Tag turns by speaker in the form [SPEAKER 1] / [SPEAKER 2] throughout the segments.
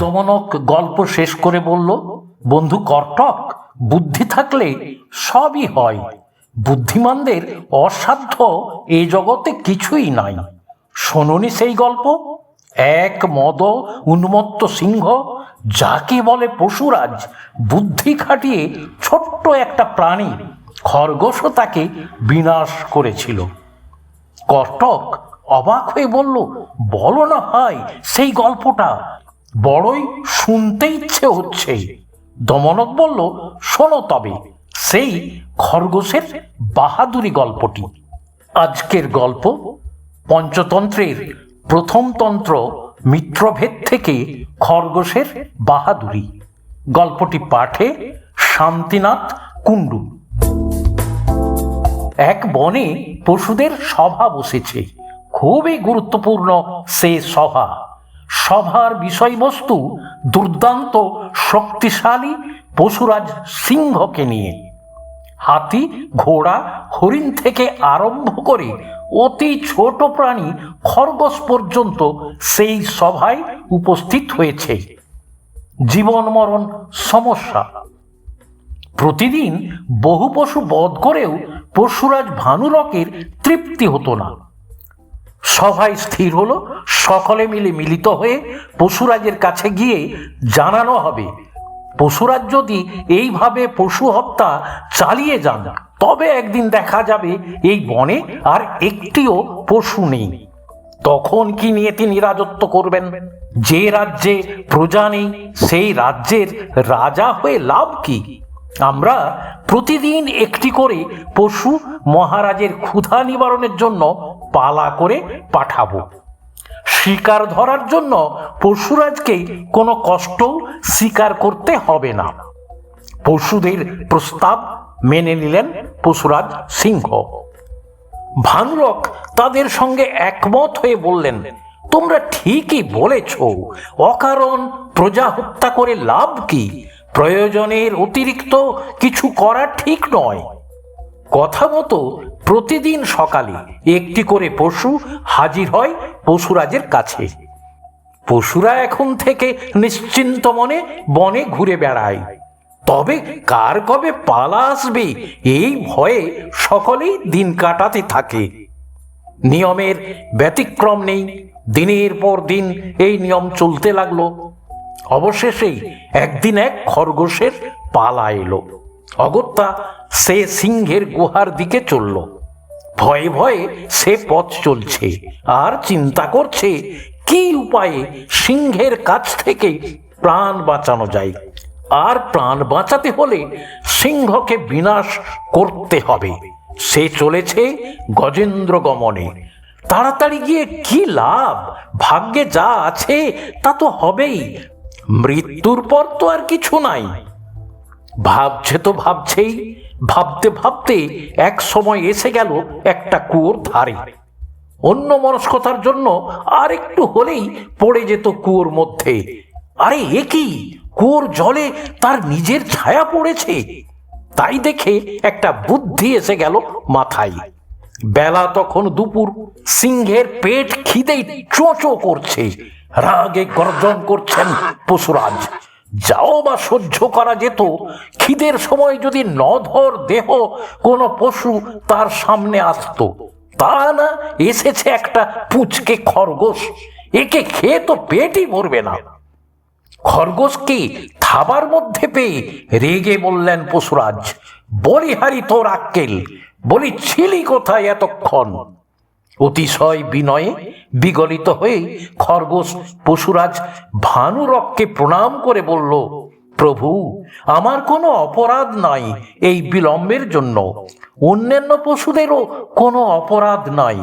[SPEAKER 1] দমনক গল্প শেষ করে বলল, বন্ধু কর্টক বুদ্ধি থাকলে সবই হয়। বুদ্ধিমানদের অসাধ্য এ জগতে কিছুই নাই। শোনুনি সেই গল্প? এক মদ উন্মত্ত সিংহ, যাকে বলে পশুরাজ, বুদ্ধি খাটিয়ে ছোট্ট একটা প্রাণী খরগোশও তাকে বিনাশ করেছিল। কর্টক অবাক হয়ে বলল, বলো না ভাই, সেই গল্পটা বড়ই শুনতে ইচ্ছে হচ্ছে। দমনক বলল, শোনো তবে, সেই খরগোশের বাহাদুরি গল্পটি। আজকের গল্প পঞ্চতন্ত্রের প্রথম তন্ত্র মিত্রভেদ থেকে খরগোশের বাহাদুরি। গল্পটি পাঠে শান্তিনাথ কুণ্ডু। এক বনে পশুদের সভা বসেছে। খুবই গুরুত্বপূর্ণ সে সভা। সভার বিষয়বস্তু দুর্দান্ত শক্তিশালী পশুরাজ সিংহকে নিয়ে। হাতি, ঘোড়া, হরিণ থেকে আরম্ভ করে অতি ছোট প্রাণী খরগোশ পর্যন্ত সেই সভায় উপস্থিত হয়েছে। জীবন মরণ সমস্যা। প্রতিদিন বহু পশু বধ করেও পশুরাজ ভানুরকের তৃপ্তি হতো না। সভায় স্থির হলো সকলে মিলে মিলিত হয়ে পশুরাজের কাছে গিয়ে জানানো হবে, পশুরাজ যদি এইভাবে পশু হত্যা চালিয়ে যান, তবে একদিন দেখা যাবে এই বনে আর একটিও পশু নেই। তখন কি নিয়ে তিনি রাজত্ব করবেন? যে রাজ্যে প্রজা নেই, সেই রাজ্যের রাজা হয়ে লাভ কি? আমরা প্রতিদিন একটি করে পশু মহারাজের ক্ষুধা নিবারণের জন্য পালা করে পাঠাবো। শিকার ধরার জন্য পশুরাজকে কোনো কষ্ট স্বীকার করতে হবে না। পশুদের প্রস্তাব মেনে নিলেন পশুরাজ সিংহ। ভানুরক তাদের সঙ্গে একমত হয়ে বললেন, তোমরা ঠিকই বলেছ, অকারণ প্রজা হত্যা করে লাভ কি? প্রয়োজনের অতিরিক্ত কিছু করা ঠিক নয়। কথা মতো প্রতিদিন সকালে একটি করে পশু হাজির হয় পশুরাজের কাছে। পশুরা এখন থেকে নিশ্চিন্ত মনে বনে ঘুরে বেড়ায়। তবে কার কবে পালা আসবে, এই ভয়ে সকলেই দিন কাটাতে থাকে। নিয়মের ব্যতিক্রম নেই, দিনের পর দিন এই নিয়ম চলতে লাগল। অবশেষেই একদিন এক খরগোশের পালা এলো। অগত্যা সে সিংহের গুহার দিকে চলল। ভয়ে ভয়ে সে পথ চলছে। আর চিন্তা করছে, কি উপায়ে সিংহের কাছ থেকে প্রাণ বাঁচানো যায়? আর প্রাণ বাঁচাতে হলে সিংহকে বিনাশ করতে হবে। সে চলেছে গজেন্দ্র গমনে। তাড়াতাড়ি গিয়ে কি লাভ? ভাগ্যে যা আছে তা তো হবেই। মৃত্যুর পর তো আর কিছু নাই। ভাবছে তো ভাবছেই, ভাবতে ভাবতে এক সময় এসে গেল একটা কুয়োর ধারে। অন্য মনস্কতার জন্য আর একটু হলেই পড়ে যেত কুয়োর মধ্যে। আরে এ কি? কুয়োর জলে তার নিজের ছায়া পড়েছে। তাই দেখে একটা বুদ্ধি এসে গেল মাথায়। বেলা তখন দুপুর, সিংহের পেট খিদেই চোঁচো করছে। রাগে গর্জন করছেন পশুরাজ। যাও বা সহ্য করা যেত। খিদের সময় যদি নধর দেহ কোনো পশু তার সামনে আসতো, তা না এসেছে একটা পুচকে খরগোশ। একে খেয়ে তো পেটই ভরবে না। খরগোশকে থাবার মধ্যে পেয়ে রেগে বললেন পশুরাজ, বলিহারি তোর আক্কেল বলি ছিলি কোথায় এতক্ষণ? অতিশয় বিনয়ে বিগলিত হয়ে খরগোশ পশুরাজ ভানুরককে প্রণাম করে বলল, প্রভু, আমার কোনো অপরাধ নাই এই বিলম্বের জন্য। অন্যান্য পশুদেরও কোনো অপরাধ নাই।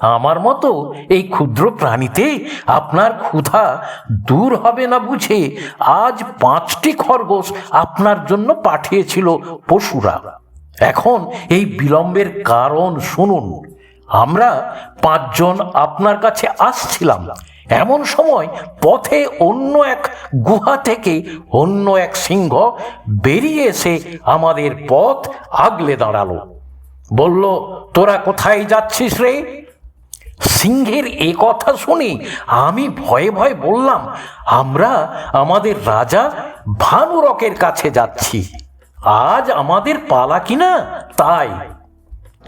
[SPEAKER 1] আমার মতো এই ক্ষুদ্র প্রাণীতে আপনার ক্ষুধা দূর হবে না বুঝে আজ পাঁচটি খরগোশ আপনার জন্য পাঠিয়েছিল পশুরা। এখন এই বিলম্বের কারণ শুনুন। আমরা পাঁচজন আপনার কাছে আসছিলাম। এমন সময় পথে অন্য এক গুহা থেকে অন্য এক সিংহ বেরিয়ে এসে আমাদের পথ আগলে দাঁড়াল। বলল, তোরা কোথায় যাচ্ছিস রে? সিংহের এ কথা শুনে আমি ভয়ে ভয়ে বললাম, আমরা আমাদের রাজা ভানুরকের কাছে যাচ্ছি। আজ আমাদের পালা কিনা তাই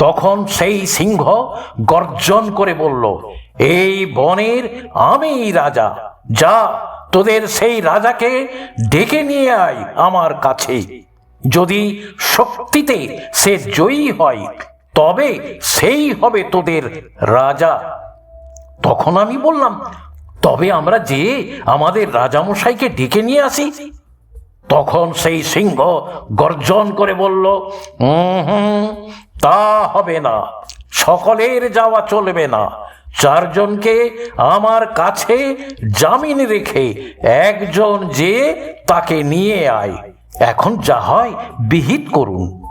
[SPEAKER 1] তখন সেই সিংহ গর্জন করে বলল, এই বনের আমি রাজা, যা তোদের সেই রাজাকে ডেকে নিয়ে আয় আমার কাছে। যদি শক্তিতে সে জয়ী হয়, তবে সেই হবে তোদের রাজা। তখন আমি বললাম, তবে আমরা যে আমাদের রাজামশাইকে ডেকে নিয়ে আসি? তখন সেই সিংহ গর্জন করে বলল, "উম হুম তা হবে না। সকলের যাওয়া চলবে না। চারজনকে আমার কাছে জামিন রেখে একজন যে তাকে নিয়ে আয়। এখন যা হয়, বিহিত করুন।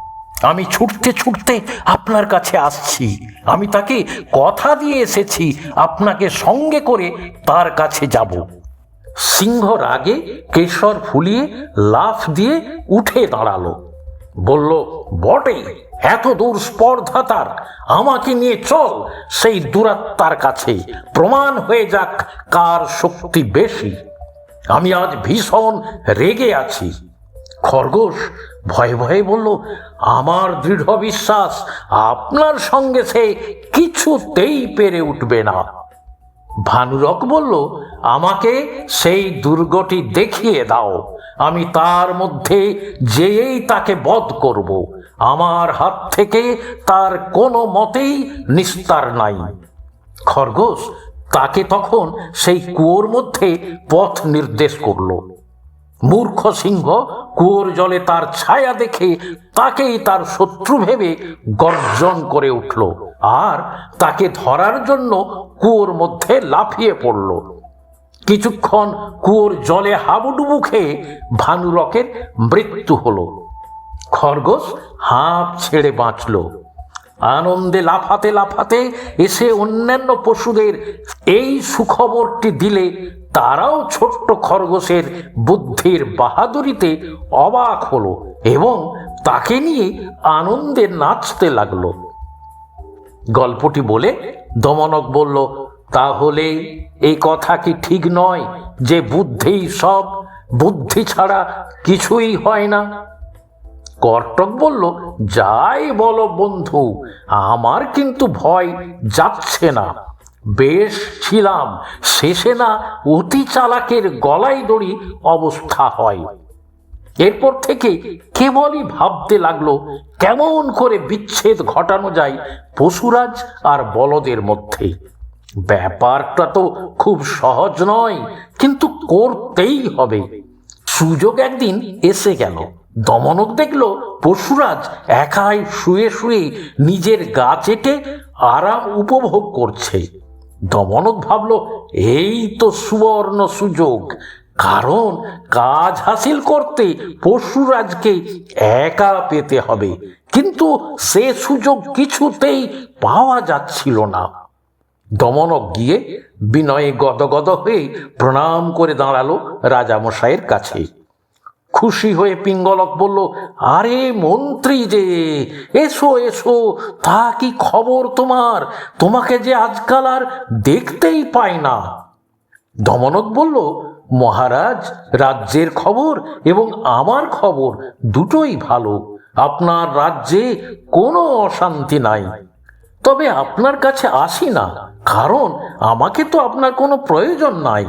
[SPEAKER 1] আমি ছুটতে ছুটতে আপনার কাছে আসছি। আমি তাকে কথা দিয়ে এসেছি, আপনাকে সঙ্গে করে তার কাছে যাব। সিংহ রাগে কেশর ফুলিয়ে লাফ দিয়ে উঠে দাঁড়াল। বলল, বটে, এত দূর স্পর্ধা তার। আমাকে নিয়ে চল, সেই দূরাত্মার কাছে। প্রমাণ হয়ে যাক কার শক্তি বেশি। আমি আজ ভীষণ রেগে আছি। খরগোশ ভয়ে ভয়ে বলল, আমার দৃঢ় বিশ্বাস, আপনার সঙ্গে সে কিছুতেই পেরে উঠবে না। ভানুরক বলল, আমাকে সেই দুর্গটি দেখিয়ে দাও। আমি তার মধ্যে যেয়েই তাকে বধ করব, আমার হাত থেকে তার কোনো মতেই নিস্তার নাই। খরগোশ তাকে তখন সেই কুয়োর মধ্যে পথ নির্দেশ করল। মূর্খ সিংহ কুয়োর জলে তার ছায়া দেখে তাকেই তার শত্রু ভেবে গর্জন করে উঠল। আর তাকে ধরার জন্য কুয়োর মধ্যে লাফিয়ে পড়ল। কিছুক্ষণ কুয়োর জলে হাবুডুবু খেয়ে ভানুরকের মৃত্যু হলো। খরগোশ হাঁপ ছেড়ে বাঁচল। আনন্দে লাফাতে লাফাতে এসে অন্যান্য পশুদের এই সুখবরটি দিলে তারাও ছোট্ট খরগোশের বুদ্ধির বাহাদুরিতে অবাক হলো এবং তাকে নিয়ে আনন্দে নাচতে লাগল। গল্পটি বলে দমনক বলল, তাহলে এই কথা কি ঠিক নয় যে বুদ্ধিই সব? বুদ্ধি ছাড়া কিছুই হয় না? কর্টক বলল, যাই বলো বন্ধু, আমার কিন্তু ভয় যাচ্ছে না। বেশ ছিলাম, শেষে না অতি চালাকের গলায় দড়ি অবস্থা হয়। এরপর থেকে কেবলই ভাবতে লাগল, কেমন করে বিচ্ছেদ ঘটানো যায় পশুরাজ আর বলদের মধ্যে। ব্যাপারটা তো খুব সহজ নয়, কিন্তু করতেই হবে। সুযোগ একদিন এসে গেল। দমনক দেখল পশুরাজ একাই শুয়ে শুয়ে নিজের গা চেটে আরাম উপভোগ করছে। দমনক ভাবলো, এই তো সুবর্ণ সুযোগ কারণ কাজ হাসিল করতে পশুরাজকে একা পেতে হবে। কিন্তু সে সুযোগ কিছুতেই পাওয়া যাচ্ছিল না। দমনক গিয়ে বিনয়ে গদগদ হয়ে প্রণাম করে দাঁড়াল রাজামশাইয়ের কাছে। খুশি হয়ে পিঙ্গলক বলল, আরে মন্ত্রী যে, এসো এসো, তা কি খবর তোমার? তোমাকে যে আজকাল আর দেখতেই পাই না। দমনক বলল মহারাজ, রাজ্যের খবর এবং আমার খবর দুটোই ভালো। আপনার রাজ্যে কোনো অশান্তি নাই। তবে আপনার কাছে আসি না, কারণ আমাকে তো আপনার কোনো প্রয়োজন নাই।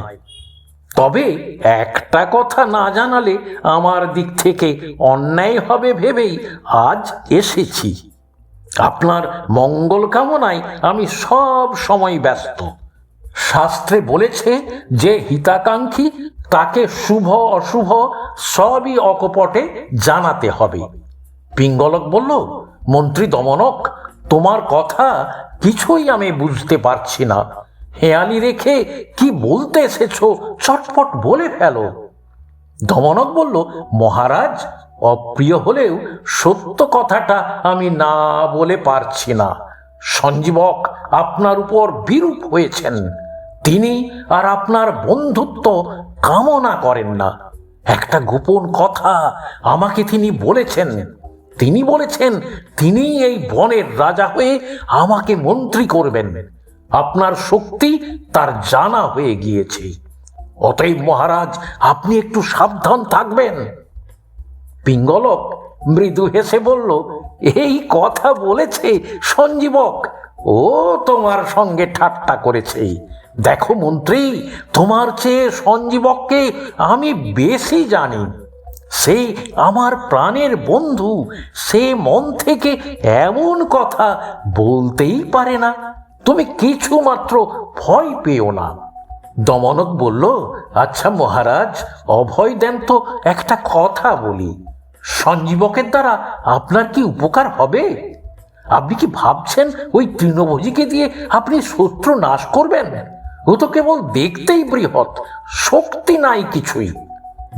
[SPEAKER 1] তবে একটা কথা না জানালে আমার দিক থেকে অন্যায় হবে ভেবেই আজ এসেছি। আপনার মঙ্গল কামনায় আমি সব সময় ব্যস্ত। শাস্ত্রে বলেছে যে হিতাকাঙ্ক্ষী তাকে শুভ অশুভ সবই অকপটে জানাতে হবে। পিঙ্গলক বলল, মন্ত্রী দমনক, তোমার কথা কিছুই আমি বুঝতে পারছি না। হেয়ালি রেখে কি বলতে এসেছ, চটপট বলে ফেলো। দমনক বলল, মহারাজ, অপ্রিয় হলেও সত্য কথাটা আমি না বলে পারছি না। সঞ্জীবক আপনার উপর বিরূপ হয়েছেন। তিনি আর আপনার বন্ধুত্ব কামনা করেন না। একটা গোপন কথা আমাকে তিনি বলেছেন। তিনি বলেছেন তিনি এই বনের রাজা হয়ে আমাকে মন্ত্রী করবেন। আপনার শক্তি তার জানা হয়ে গিয়েছে। অতএব মহারাজ, আপনি একটু সাবধান থাকবেন। পিঙ্গলক মৃদু হেসে বলল, এই কথা বলেছে সঞ্জীবক। ও তোমার সঙ্গে ঠাট্টা করেছে। দেখো মন্ত্রী, তোমার চেয়ে সঞ্জীবককে আমি বেশি জানি। সে আমার প্রাণের বন্ধু, সে মন থেকে এমন কথা বলতেই পারে না। তুমি কিছু মাত্র ভয় পেও না। দমনক বলল আচ্ছা মহারাজ, অভয় দেন তো একটা কথা বলি। সঞ্জীবকের দ্বারা আপনার কি উপকার হবে? আপনি কি ভাবছেন ওই তৃণভোজীকে দিয়ে আপনি শত্রু নাশ করবেন? ও তো কেবল দেখতেই বৃহৎ, শক্তি নাই কিছুই।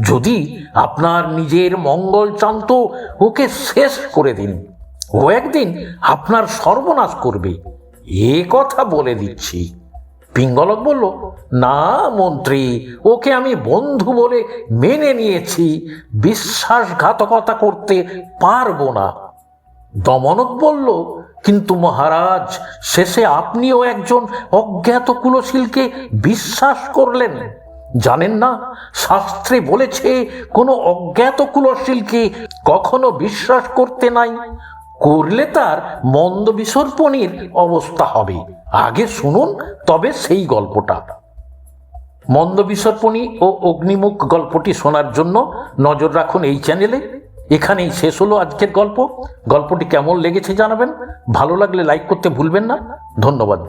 [SPEAKER 1] যদি আপনার নিজের মঙ্গল চান তো ওকে শেষ করে দিন, ও একদিন আপনার সর্বনাশ করবে। এ কথা বলে দিচ্ছি। পিঙ্গলক বলল, না মন্ত্রী, ওকে আমি বন্ধু বলে মেনে নিয়েছি, বিশ্বাসঘাতকতা করতে পারব না। দমনক বলল কিন্তু মহারাজ, শেষে আপনিও একজন অজ্ঞাত কুলশীলকে বিশ্বাস করলেন। জানেন না, শাস্ত্রে বলেছে, কোনো অজ্ঞাত কুলশীলকে কখনো বিশ্বাস করতে নাই। করলে তার মন্দ বিসর্পণের অবস্থা হবে। আগে শুনুন তবে সেই গল্পটা। মন্দ বিসর্পণী ও অগ্নিমুখ গল্পটি শোনার জন্য নজর রাখুন এই চ্যানেলে। এখানেই শেষ হলো আজকের গল্প। গল্পটি কেমন লেগেছে জানাবেন। ভালো লাগলে লাইক করতে ভুলবেন না। ধন্যবাদ।